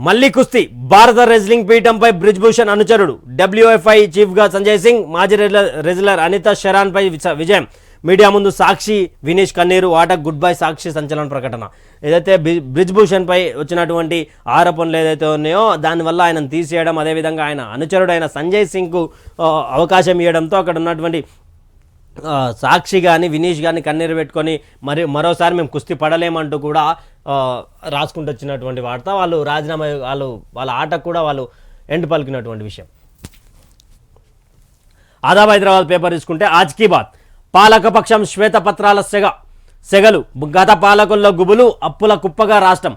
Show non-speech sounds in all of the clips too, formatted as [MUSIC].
మళ్ళీ కుస్తీ. భారత రెజ్లింగ్ పీఠంపై బ్రిజ్భూషణ్ అనుచరుడు. డబ్ల్యూఎఫ్ఐ చీఫ్గా సంజయ్ సింగ్ మాజీ రెజ్లర్ అనిత షెరాన్పై విజయం. మీడియా ముందు సాక్షి వినీష్ కన్నీరు ఆట గుడ్ బై సాక్షి సంచలన ప్రకటన. ఏదైతే బ్రి- బ్రిజ్భూషణ్పై వచ్చినటువంటి ఆరోపణలు ఏదైతే ఉన్నాయో దానివల్ల ఆయనను తీసేయడం అదేవిధంగా ఆయన అనుచరుడైన సంజయ్ సింగ్కు అవకాశం ఇవ్వడంతో అక్కడ ఉన్నటువంటి సాక్షి కానీ వినీష్ కానీ కన్నీరు పెట్టుకొని మరి మరోసారి మేము కుస్తీ పడలేమంటూ కూడా రాసుకుంటూ వచ్చినటువంటి వార్త వాళ్ళు రాజీనామా వాళ్ళు వాళ్ళ ఆటకు కూడా వాళ్ళు ఎండ్ పలికినటువంటి విషయం. ఆదాబ్ హైదరాబాద్ పేపర్ తీసుకుంటే ఆజ్ కీ బాత్. పాలకపక్షం శ్వేతపత్రాల సెగ సెగలు. గత పాలకుల్లో గుబులు అప్పుల కుప్పగా రాష్ట్రం.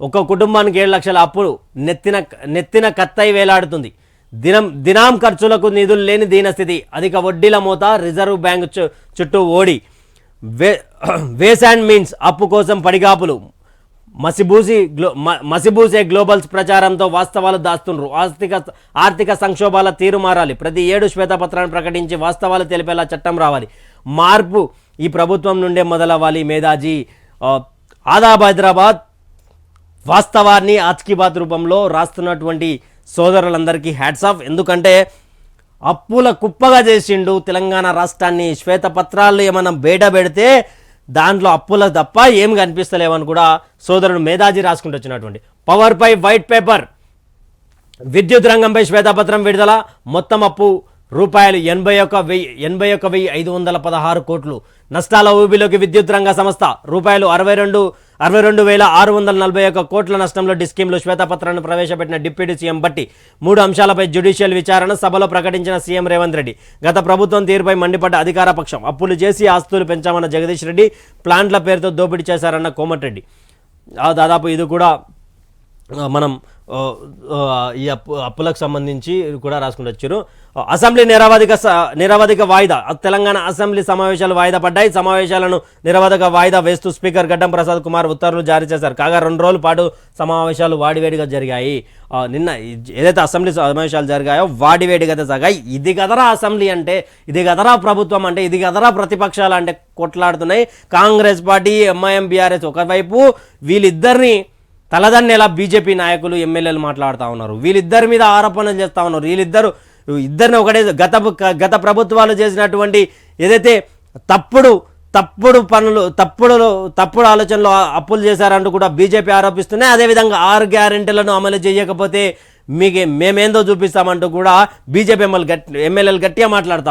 ఒక కుటుంబానికి ఏడు లక్షల అప్పులు నెత్తిన నెత్తిన కత్తై వేలాడుతుంది. దినం దినాం ఖర్చులకు నిధులు లేని దీనస్థితి. అధిక వడ్డీల మోత రిజర్వ్ బ్యాంక్ చు- చుట్టూ ఓడి. వే [CLEARS THROAT] వేస్ అండ్ మీన్స్ అప్పు కోసం పడిగాపులు. మసిబూసి గ్లో మసిబూసే గ్లోబల్స్ ప్రచారంతో వాస్తవాలు దాస్తుండ్రు. ఆర్థిక ఆర్థిక సంక్షోభాల తీరు మారాలి. ప్రతి ఏడు శ్వేతపత్రాన్ని ప్రకటించి వాస్తవాలు తెలిపేలా చట్టం రావాలి. మార్పు ఈ ప్రభుత్వం నుండే మొదలవ్వాలి. మేధాజీ ఆదాబ్ హైదరాబాద్ వాస్తవాన్ని ఆత్కిబాత్ రూపంలో రాస్తున్నటువంటి సోదరులందరికీ హ్యాట్స్ ఆఫ్. ఎందుకంటే అప్పుల కుప్పగా చేసిండు తెలంగాణ రాష్ట్రాన్ని శ్వేతపత్రాలు ఏమైనా బేట పెడితే దాంట్లో అప్పుల తప్ప ఏం కనిపిస్తలేవని కూడా సోదరుడు మేధాజీ రాసుకుంటూ వచ్చినటువంటి. పవర్పై వైట్ పేపర్ విద్యుత్ రంగంపై శ్వేతపత్రం విడుదల. మొత్తం అప్పు రూపాయలు ఎనభై ఒక వెయ్యి ఎనభై ఒక వెయ్యి ఐదు వందల పదహారు కోట్లు. నష్టాల ఊబిలోకి విద్యుత్ రంగ సంస్థ. రూపాయలు అరవై రెండు అరవై రెండు వేల ఆరు వందల నలభై ఒక కోట్ల నష్టంలో డిస్కీమ్లో శ్వేతపత్రాన్ని ప్రవేశపెట్టిన డిప్యూటీ సీఎం బట్టి మూడు అంశాలపై జ్యుడిషియల్ విచారణ సభలో ప్రకటించిన సీఎం రేవంత్ రెడ్డి. గత ప్రభుత్వం తీరుపై మండిపడ్డ అధికార పక్షం అప్పులు చేసి ఆస్తులు పెంచామన్న జగదీష్ రెడ్డి ప్లాంట్ల పేరుతో దోపిడీ చేశారన్న కోమటిరెడ్డి. దాదాపు ఇది కూడా మనం ఈ అప్పు అప్పులకు సంబంధించి కూడా రాసుకుంటూ వచ్చారు అసెంబ్లీ నిరవధిక స- నిరవధిక వాయిదా తెలంగాణ అసెంబ్లీ సమావేశాలు వాయిదా పడ్డాయి. సమావేశాలను నిరవధిక వాయిదా వేస్తూ స్పీకర్ గడ్డం ప్రసాద్ కుమార్ ఉత్తర్వులు జారీ చేశారు. కాగా రెండు రోజుల పాటు సమావేశాలు వాడివేడిగా జరిగాయి. నిన్న ఏదైతే అసెంబ్లీ సమావేశాలు జరిగాయో వాడివేడిగా అయితే సాగాయి. ఇది కదరా అసెంబ్లీ అంటే ఇది కదరా ప్రభుత్వం అంటే ఇది కదరా ప్రతిపక్షాలు అంటే కొట్లాడుతున్నాయి. కాంగ్రెస్ పార్టీ ఎంఐఎం బీఆర్ఎస్ ఒకవైపు వీళ్ళిద్దరిని తలదన్నేలా బీజేపీ నాయకులు ఎమ్మెల్యేలు మాట్లాడుతూ ఉన్నారు. వీళ్ళిద్దరి మీద ఆరోపణలు చేస్తూ ఉన్నారు. వీళ్ళిద్దరు ఇద్దరిని ఒకటే గత గత ప్రభుత్వాలు చేసినటువంటి ఏదైతే తప్పుడు తప్పుడు పనులు తప్పుడు తప్పుడు ఆలోచనలు అప్పులు చేశారంటూ కూడా బీజేపీ ఆరోపిస్తున్నాయి. అదేవిధంగా ఆరు గ్యారెంటీలను అమలు చేయకపోతే మీకే మేమేందో చూపిస్తామంటూ కూడా బీజేపీ ఎమ్మెల్యే గట్టి ఎమ్మెల్యేలు గట్టిగా మాట్లాడుతూ